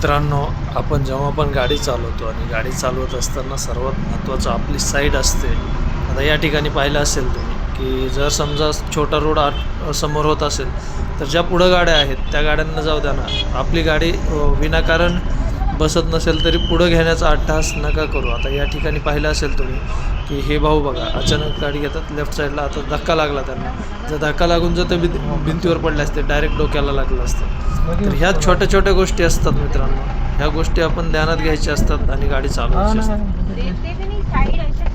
मित्रांनो आपण जेव्हा पण गाडी चालवतो आणि गाडी चालवत असताना सर्वात महत्त्वाचं आपली साईड असते. आता या ठिकाणी पाहिलं असेल तुम्ही की जर समजा छोटा रोड आत समोर होत असेल तर ज्या पुढं गाड्या आहेत त्या गाड्यांना जाऊ द्या ना. आपली गाडी विनाकारण बसत नसेल तरी पुढं घेण्याचा अट्टहास नका करू. आता या ठिकाणी पाहिलं असेल तुम्ही की हे भाऊ बघा अचानक गाडी घेतात लेफ्ट साईडला आता धक्का लागला त्यांना. जर धक्का लागून जर ते भिंतीवर पडले असते डायरेक्ट डोक्याला लागलं असतं. तर ह्या छोट्या छोट्या गोष्टी असतात मित्रांनो. ह्या गोष्टी आपण ध्यानात घ्यायच्या असतात आणि गाडी चालवायची असते. देखते भी नहीं साइड ऐसे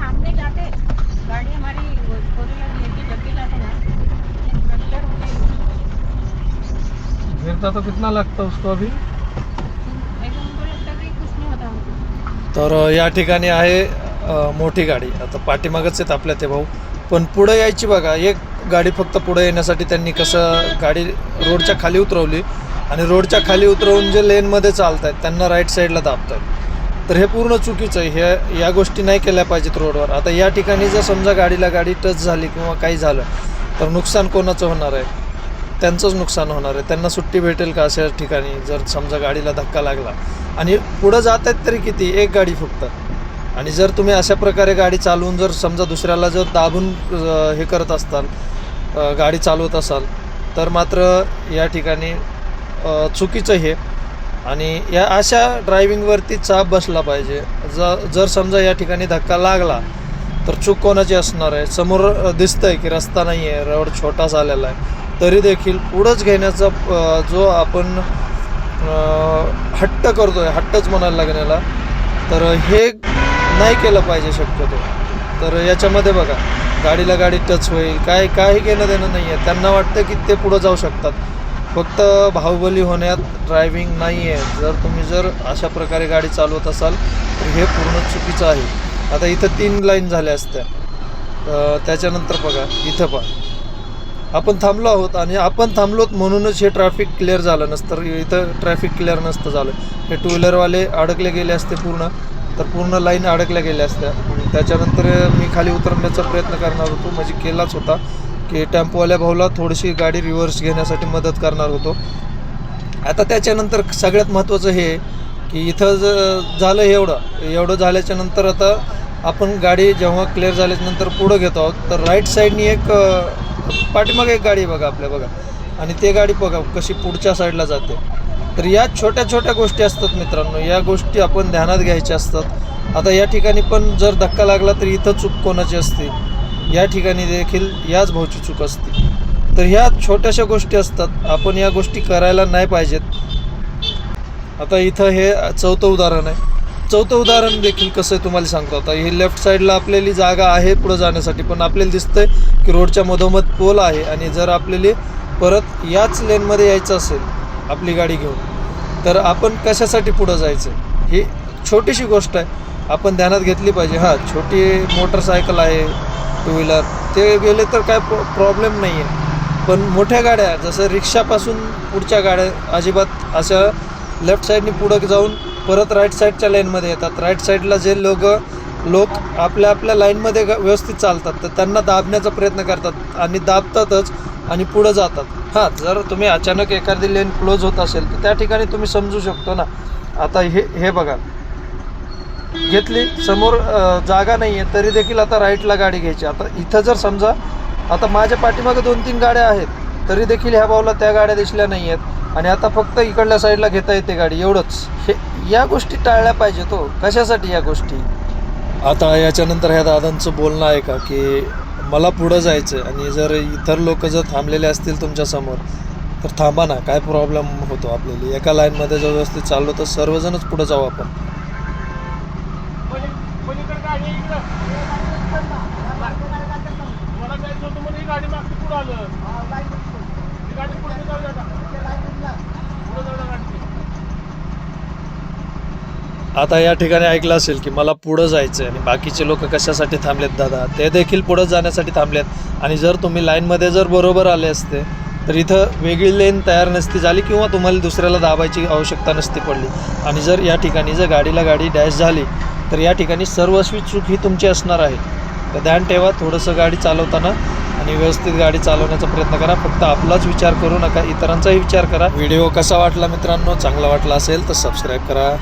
तर या ठिकाणी आहे मोठी गाडी. आता पाठीमागच आहेत आपल्या ते भाऊ. पण पुढं यायची बघा एक गाडी फक्त पुढं येण्यासाठी त्यांनी कसं गाडी रोडच्या खाली उतरवली आणि रोडच्या खाली उतरवून जे लेनमध्ये चालत आहेत त्यांना राईट साईडला दाबत आहेत तर हे पूर्ण चुकीचं आहे. हे या गोष्टी नाही केल्या पाहिजेत रोडवर. आता या ठिकाणी जर समजा गाडीला गाडी टच झाली किंवा काही झालं तर नुकसान कोणाचं होणार आहे? त्यांचंच नुकसान होणार आहे. त्यांना सुट्टी भेटेल का अशा ठिकाणी? जर समजा गाडीला धक्का लागला आणि पुढं जात आहेत तरी किती? एक गाडी फक्त. आणि जर तुम्ही अशा प्रकारे गाडी चालवून जर समजा दुसऱ्याला जर दाबून हे करत असताल गाडी चालवत असाल तर मात्र या ठिकाणी चुकीचं हे. आणि या अशा ड्रायव्हिंगवरती चाप बसला पाहिजे. ज जर समजा या ठिकाणी धक्का लागला तर चूक कोणाची असणार आहे? समोर दिसतं आहे की रस्ता नाही आहे रोड छोटा झालेला आहे. तरी देखील पुढंच घेण्याचा जो आपण हट्ट करतो आहे हट्टच म्हणायला लागण्याला तर हे नाही केलं पाहिजे शक्यतो. तर याच्यामध्ये बघा गाडीला गाडी टच होईल काय काही घेणं देणं नाही आहे त्यांना वाटतं की ते पुढं जाऊ शकतात. फक्त बाहुबली होण्यात ड्रायव्हिंग नाही आहे जर तुम्ही जर अशा प्रकारे गाडी चालवत असाल तर हे पूर्ण चुकीचं आहे. आता इथं तीन लाईन झाल्या असत्या. त्याच्यानंतर बघा इथं पण आपण थांबलो आहोत आणि आपण थांबलोत म्हणूनच हे ट्रॅफिक क्लिअर झालं नसतं. इथं ट्रॅफिक क्लिअर नसतं झालं. हे टू व्हीलरवाले अडकले गेले असते पूर्ण. तर पूर्ण लाईन अडकल्या गेल्या असत्या. त्याच्यानंतर मी खाली उतरण्याचा प्रयत्न करणार होतो. म्हणजे केलाच होता की टेम्पोवाल्या भाऊला थोडीशी गाडी रिव्हर्स घेण्यासाठी मदत करणार होतो. आता त्याच्यानंतर सगळ्यात महत्त्वाचं हे आहे की इथं ज झालं एवढं. एवढं झाल्याच्यानंतर आता आपण गाडी जेव्हा क्लिअर झाल्यानंतर पुढं घेतो आहोत तर राईट साईडनी एक पाठीमागे एक गाडी बघा आपल्या बघा. आणि ते गाडी बघा कशी पुढच्या साईडला जाते. तर या छोट्या छोट्या गोष्टी असतात मित्रांनो. या गोष्टी आपण ध्यानात घ्यायच्या असतात. आता या ठिकाणी पण जर धक्का लागला तर इथं चूक कोणाची असते? या ठिकाणी देखील याच भाऊची चूक असते. तर ह्या छोट्याशा गोष्टी असतात. आपण या गोष्टी करायला नाही पाहिजेत. आता इथं हे चौथं उदाहरण आहे. चौथं उदाहरण देखील कसं आहे तुम्हाला सांगतो. आता ही लेफ्ट साईडला आपल्याली जागा आहे पुढं जाण्यासाठी पण आपल्याला दिसतंय की रोडच्या मधोमध पोल आहे आणि जर आपल्याला परत याच लेनमध्ये यायचं असेल आपली गाडी घेऊन तर आपण कशासाठी पुढं जायचं? ही छोटीशी गोष्ट आहे. आपण ध्यानात घेतली पाहिजे. हां छोटी मोटरसायकल आहे टू व्हीलर ते गेले तर काय प्रॉ प्रॉब्लेम नाही आहे पण मोठ्या गाड्या जसं रिक्षापासून पुढच्या गाड्या अजिबात अशा लेफ्ट साईडनी पुढं जाऊन परत राईट साईडच्या लाईनमध्ये येतात. राईट साईडला जे लोक लोक आपल्या आपल्या लाईनमध्ये ग- व्यवस्थित चालतात. तर त्यांना दाबण्याचा प्रयत्न करतात आणि दाबतातच आणि पुढं जातात. हां जर तुम्ही अचानक एखादी लेन क्लोज होत असेल तर त्या ठिकाणी तुम्ही समजू शकतो ना. आता हे हे बघा. घेतली समोर जागा नाही आहे तरी देखील आता राईटला गाडी घ्यायची. आता इथं जर समजा आता माझ्या पाठीमागे दोन तीन गाड्या आहेत तरी देखील ह्या भाऊला त्या गाड्या दिसल्या नाही आहेत आणि आता फक्त इकडल्या साईडला घेता येते गाडी एवढंच. हे या गोष्टी टाळल्या पाहिजे तो. कशासाठी या गोष्टी? आता याच्यानंतर ह्या दादांचं बोलणं आहे का की मला पुढं जायचं आहे आणि जर इतर लोक जर थांबलेले असतील तुमच्यासमोर तर थांबा ना काय प्रॉब्लेम होतो आपल्याला? एका लाईनमध्ये जर व्यवस्थित चाललो तर सर्वजणच पुढं जाऊ आपण. गाडी आता. या ठिकाणी ऐकलं असेल की मला पुढं जायचं आहे आणि बाकीचे लोक कशासाठी थांबलेत दादा? ते देखील पुढं जाण्यासाठी थांबलेत. आणि जर तुम्ही लाईनमध्ये जर बरोबर आले असते तर इथं वेगळी लेन तयार नसती झाली किंवा तुम्हाला दुसऱ्याला दाबायची आवश्यकता नसती पडली. आणि जर या ठिकाणी जर गाडीला गाडी डॅश झाली तर या ठिकाणी सर्वस्वी चूक ही तुमची असणार आहे. तर ध्यान ठेवा थोडंसं गाडी चालवताना आणि व्यवस्थित गाडी चालवण्याचा प्रयत्न करा. फक्त आपलाच विचार करू नका इतरांचाही विचार करा. व्हिडिओ कसा वाटला मित्रांनो? चांगला वाटला असेल तर सबस्क्राईब करा.